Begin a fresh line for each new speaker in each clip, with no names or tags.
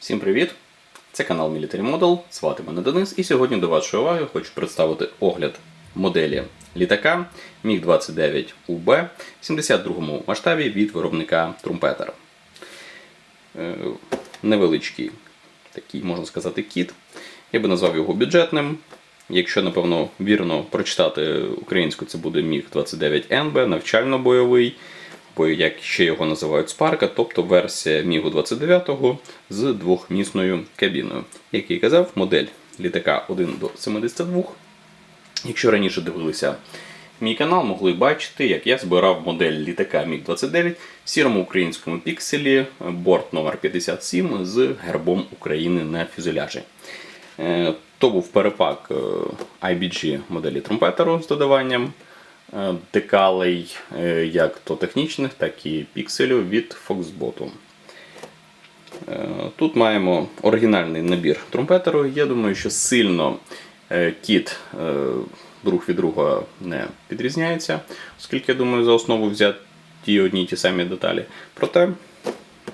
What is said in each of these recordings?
Всім привіт! Це канал Military Model, звати мене Денис, і сьогодні до вашої уваги хочу представити огляд моделі літака MiG-29 UB в 72 масштабі від виробника Trumpeter. Е, Невеличкий такий, можна сказати, кіт. Я би назвав його бюджетним. Якщо, напевно, вірно прочитати українську, це буде MiG-29NB, навчально-бойовий, бо як ще його називають Спарка, тобто версія MiG 29 з двохмісною кабіною. Як я казав, модель літака 1 до 72. Якщо раніше дивилися мій канал, могли бачити, як я збирав модель літака MiG-29 в сірому українському пікселі, борт номер 57 з гербом України на фюзеляжі. Е, То був перепак е, IBG моделі тромпетеру з додаванням декалей, е, як то технічних, так і пікселів від Foxbot. Е, Тут маємо оригінальний набір тромпетеру. Я думаю, що сильно е, кіт е, друг від друга не підрізняється, оскільки я думаю, за основу взяти ті одні й ті самі деталі. Проте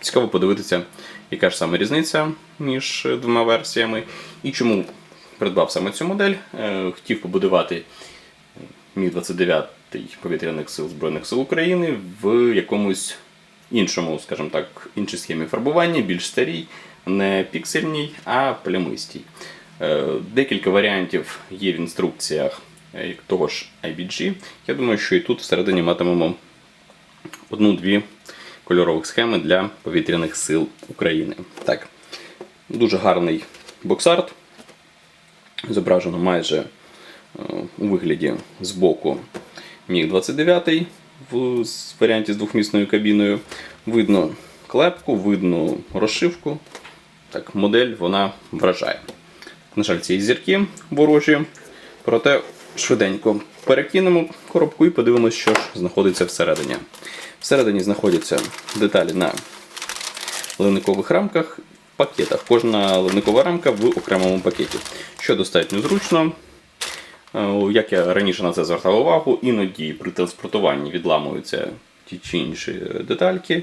цікаво подивитися, яка ж саме різниця між двома версіями і чому придбав саме цю модель. Е, Хотів побудувати Мі-29 повітряних сил Збройних сил України в якомусь іншому, скажімо так, іншій схемі фарбування, більш старій, не піксельній, а плямистій. Е, Декілька варіантів є в інструкціях е, того ж IBG. Я думаю, що і тут всередині матимемо одну-дві кольорових схеми для повітряних сил України. Так, дуже гарний боксарт. Зображено майже у вигляді з боку Міг-29 в варіанті з двохмісною кабіною. Видно клепку, видно розшивку. Так, модель вона вражає. На жаль, ці зірки ворожі. Проте швиденько перекинемо коробку і подивимося, що ж знаходиться всередині. Всередині знаходяться деталі на ливникових рамках, пакетах. Кожна ливникова рамка в окремому пакеті, що достатньо зручно. Е, Як я раніше на це звертав увагу, іноді при транспортуванні відламуються ті чи інші детальки.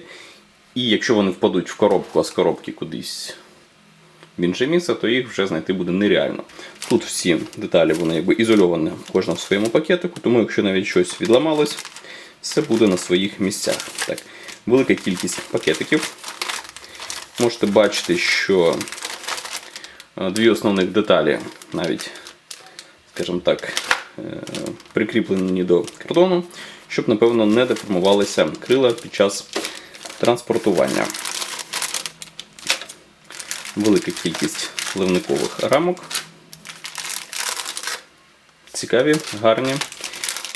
І якщо вони впадуть в коробку, а з коробки кудись в інше місце, то їх вже знайти буде нереально. Тут всі деталі вони якби ізольовані, кожна в своєму пакетику, тому якщо навіть щось відламалось, все буде на своїх місцях. Так, велика кількість пакетиків. Можете бачити, що е, дві основних деталі навіть, скажімо так, е, прикріплені до кордону, щоб, напевно, не деформувалися крила під час транспортування. Велика кількість ливникових рамок. Цікаві, гарні.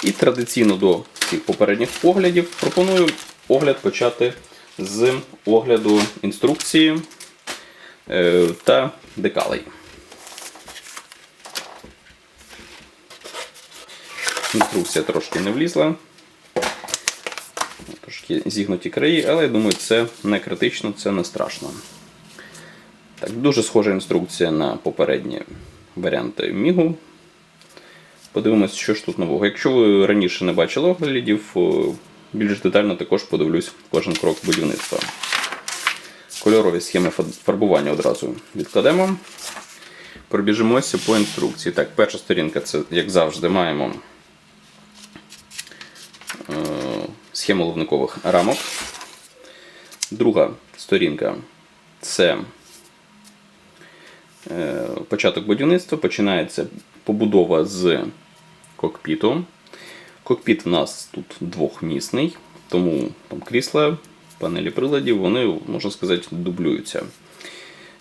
І традиційно до цих попередніх оглядів пропоную огляд почати з огляду інструкції е, та декалей. Інструкція трошки не влізла. Трошки зігнуті краї, але я думаю, це не критично, це не страшно. Так, Дуже схожа інструкція на попередні варіанти Мігу. Подивимось, що ж тут нового. Якщо ви раніше не бачили оглядів, більш детально також подивлюсь кожен крок будівництва. Кольорові схеми фарбування одразу відкладемо. Пробіжимося по інструкції. Так, перша сторінка це, як завжди, маємо схему ливникових рамок. Друга сторінка це е, початок будівництва. Починається побудова з кокпіту. Кокпіт в нас тут двохмісний, тому там крісла, панелі приладів, вони, можна сказати, дублюються.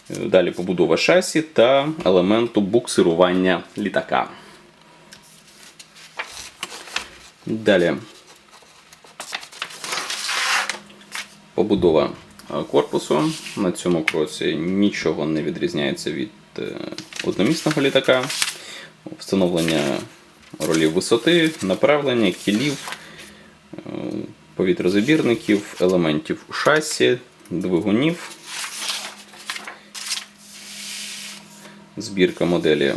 Далі побудова шасі та елементу буксирування літака. Далі побудова е, корпусу. На цьому кроці нічого не відрізняється від е, одномісного літака. Встановлення ролів висоти, направлення, кілів, е, повітрозабірників, елементів шасі, двигунів. Збірка моделі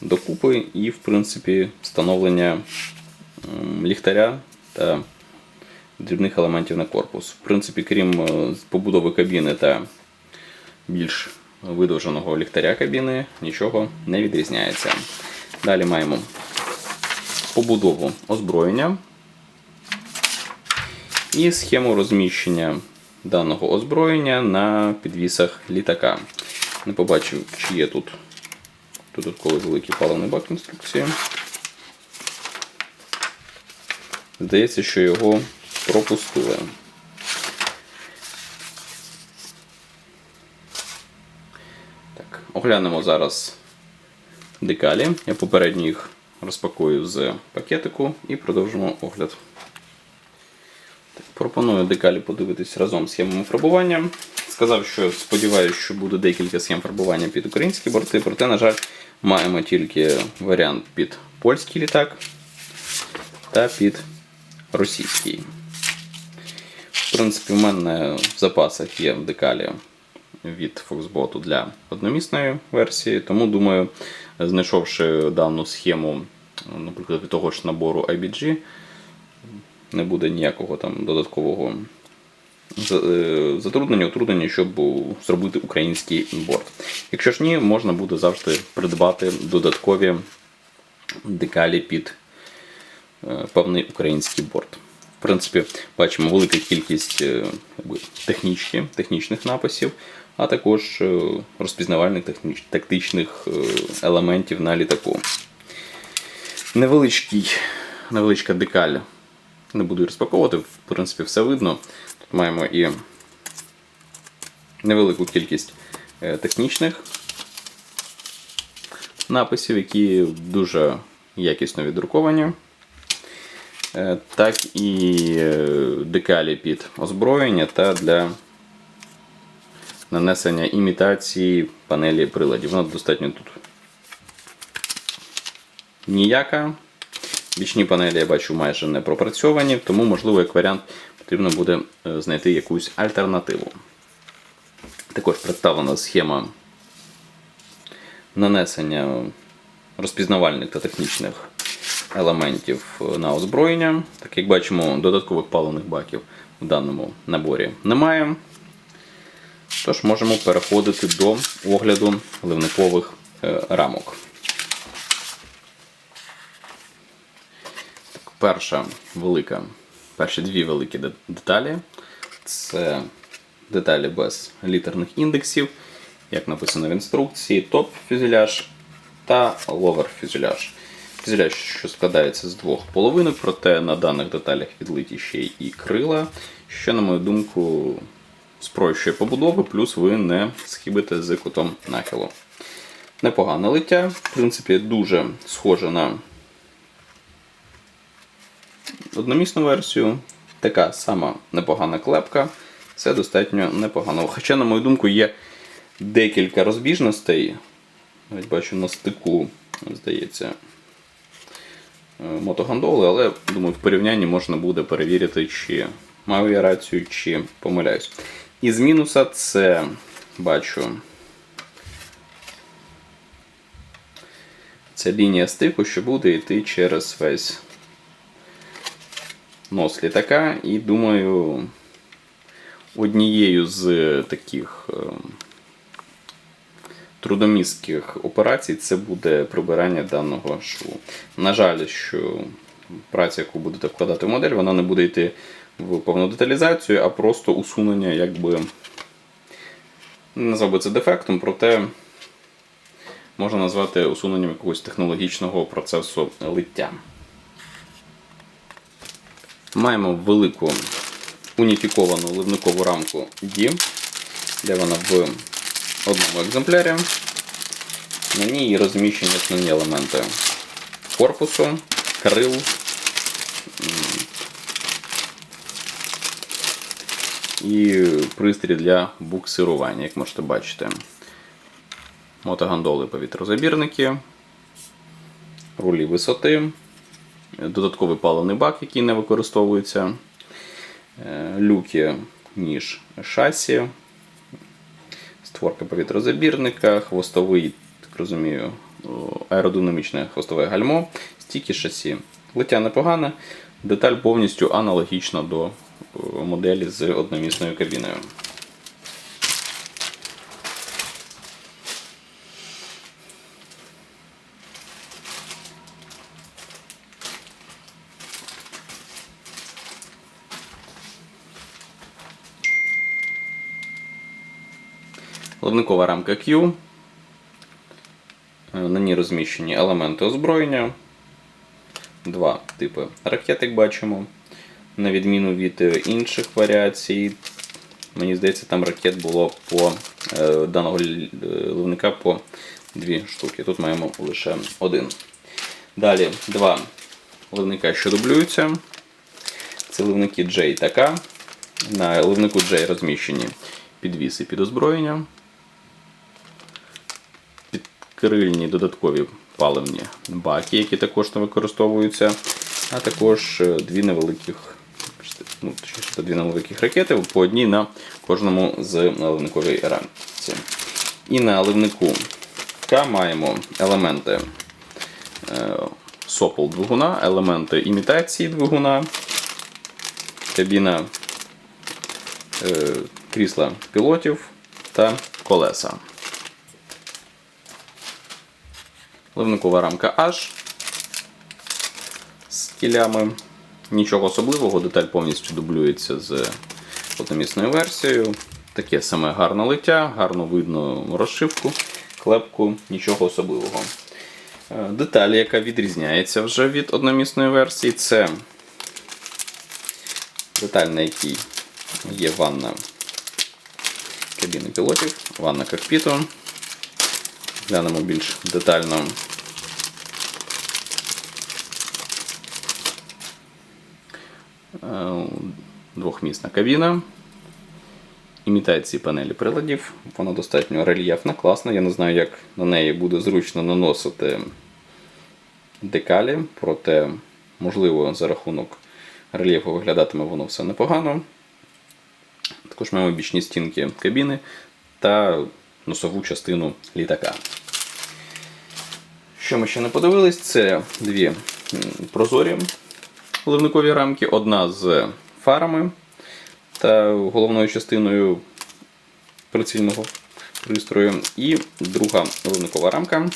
докупи і, в принципі, встановлення ліхтаря та дрібних елементів на корпус. В принципі, крім е, побудови кабіни та більш видовженого ліхтаря кабіни нічого не відрізняється. Далі маємо побудову озброєння і схему розміщення даного озброєння на підвісах літака. Не побачив, чи є тут додатковий великий паливний бак інструкції. Здається, що його пропустили. Так, оглянемо зараз декалі. Я попередньо їх розпакую з пакетику і продовжимо огляд. Так, пропоную декалі подивитись разом з схемами фарбування. Сказав, що сподіваюся, що буде декілька схем фарбування під українські борти, проте, на жаль, маємо тільки варіант під польський літак та під російський. В принципі, в мене в запасах є декалі від Foxbot для одномісної версії, тому думаю, знайшовши дану схему, наприклад, від того ж набору IBG, не буде ніякого там додаткового е, затруднення, утруднення, щоб зробити український борт. Якщо ж ні, можна буде завжди придбати додаткові декалі під е, певний український борт. В принципі, бачимо велика кількість е, технічні, технічних написів, а також е, розпізнавальних техніч- тактичних е, елементів на літаку. Невеличкий, невеличка декаль. Не буду розпаковувати, в принципі, все видно. Тут маємо і невелику кількість технічних написів, які дуже якісно віддруковані. Е, Так і е, декалі під озброєння та для нанесення імітації панелі приладів. Вона достатньо тут ніяка. Бічні панелі я бачу майже не пропрацьовані, тому, можливо, як варіант потрібно буде е, знайти якусь альтернативу. Також представлена схема нанесення розпізнавальних та технічних елементів е, на озброєння. Так як бачимо, додаткових паливних баків в даному наборі немає. Тож можемо переходити до огляду ливникових е, рамок. Так, перша велика, перші дві великі деталі це деталі без літерних індексів, як написано в інструкції, топ фюзеляж та ловер Фюзеляж, що складається з двох половинок, проте на даних деталях відлиті ще і крила, що, на мою думку, спрощує побудову, плюс ви не схибите з кутом нахилу. Непогане лиття, в принципі, дуже схоже на одномісну версію. Така сама непогана клепка. Все достатньо непогано. Хоча, на мою думку, є декілька розбіжностей. Ось бачу на стику, здається, мотогандоли, але думаю, в порівнянні можна буде перевірити, чи маю я рацію, чи помиляюсь. Із мінуса це бачу. Це лінія стику, що буде йти через весь нос літака. І думаю, однією з таких е, трудомістких операцій це буде прибирання даного шву. На жаль, що праця, яку будете вкладати в модель, вона не буде йти в повну деталізацію, а просто усунення, якби не назвав би це дефектом, проте можна назвати усуненням якогось технологічного процесу лиття. Маємо велику уніфіковану ливникову рамку D, де вона в одному екземплярі. На ній розміщені основні елементи корпусу, крил, і пристрій для буксирування, як можете бачити. Мотогандоли повітрозабірники, рулі висоти, додатковий паливний бак, який не використовується, е, люки ніж шасі, створка повітрозабірника, хвостовий, так розумію, аеродинамічне хвостове гальмо, стільки шасі. Лиття непогане, деталь повністю аналогічна до моделі з одномісною кабіною. Ливникова рамка Q. Е, На ній розміщені елементи озброєння. Два типи ракет, як бачимо. На відміну від е, інших варіацій, мені здається, там ракет було по е, даного ливника по дві штуки. Тут маємо лише один. Далі два ливника, що дублюються. Це ливники J та K. На ливнику J розміщені підвіси під озброєння, підкрильні додаткові паливні баки, які також не використовуються, а також е, дві невеликих, ну, точніше, дві невеликих ракети, по одній на кожному з ливникової рамці. І на ливнику К маємо елементи е, сопол двигуна, елементи імітації двигуна, кабіна е, крісла пілотів та колеса. Ливникова рамка H з кілями. Нічого особливого, деталь повністю дублюється з одномісною версією. Таке саме гарне лиття, гарно видно розшивку, клепку, нічого особливого. Е, Деталь, яка відрізняється вже від одномісної версії, це деталь, на якій є ванна кабіни пілотів, ванна кокпіту. Глянемо більш детально. Е, Двохмісна кабіна. Імітації панелі приладів. Вона достатньо рельєфна, класна. Я не знаю, як на неї буде зручно наносити декалі, проте, можливо, за рахунок рельєфу виглядатиме воно все непогано. Також маємо бічні стінки кабіни та носову частину літака. Що ми ще не подивились, це дві прозорі ливникові рамки, одна з фарами та головною частиною прицільного пристрою, і друга ливникова рамка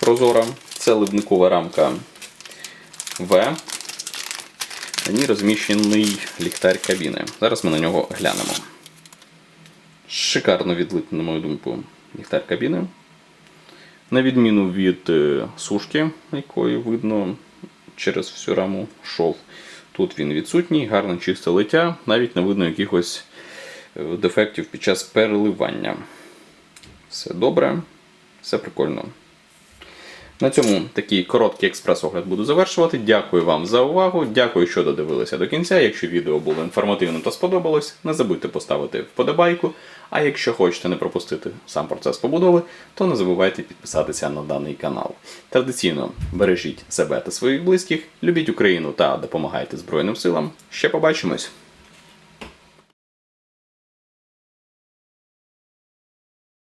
прозора. Це ливникова рамка В. На ній розміщений ліхтар кабіни. Зараз ми на нього глянемо. Шикарно відлити, на мою думку, ліхтар кабіни. На відміну від е, сушки, якої видно через всю раму шов. Тут він відсутній, гарне чисте лиття, навіть не видно якихось е, дефектів під час переливання. Все добре, все прикольно. На цьому такий короткий експрес-огляд буду завершувати. Дякую вам за увагу. Дякую, що додивилися до кінця. Якщо відео було інформативним та сподобалось, не забудьте поставити вподобайку. А якщо хочете не пропустити сам процес побудови, то не забувайте підписатися на даний канал. Традиційно бережіть себе та своїх близьких, любіть Україну та допомагайте Збройним силам. Ще побачимось!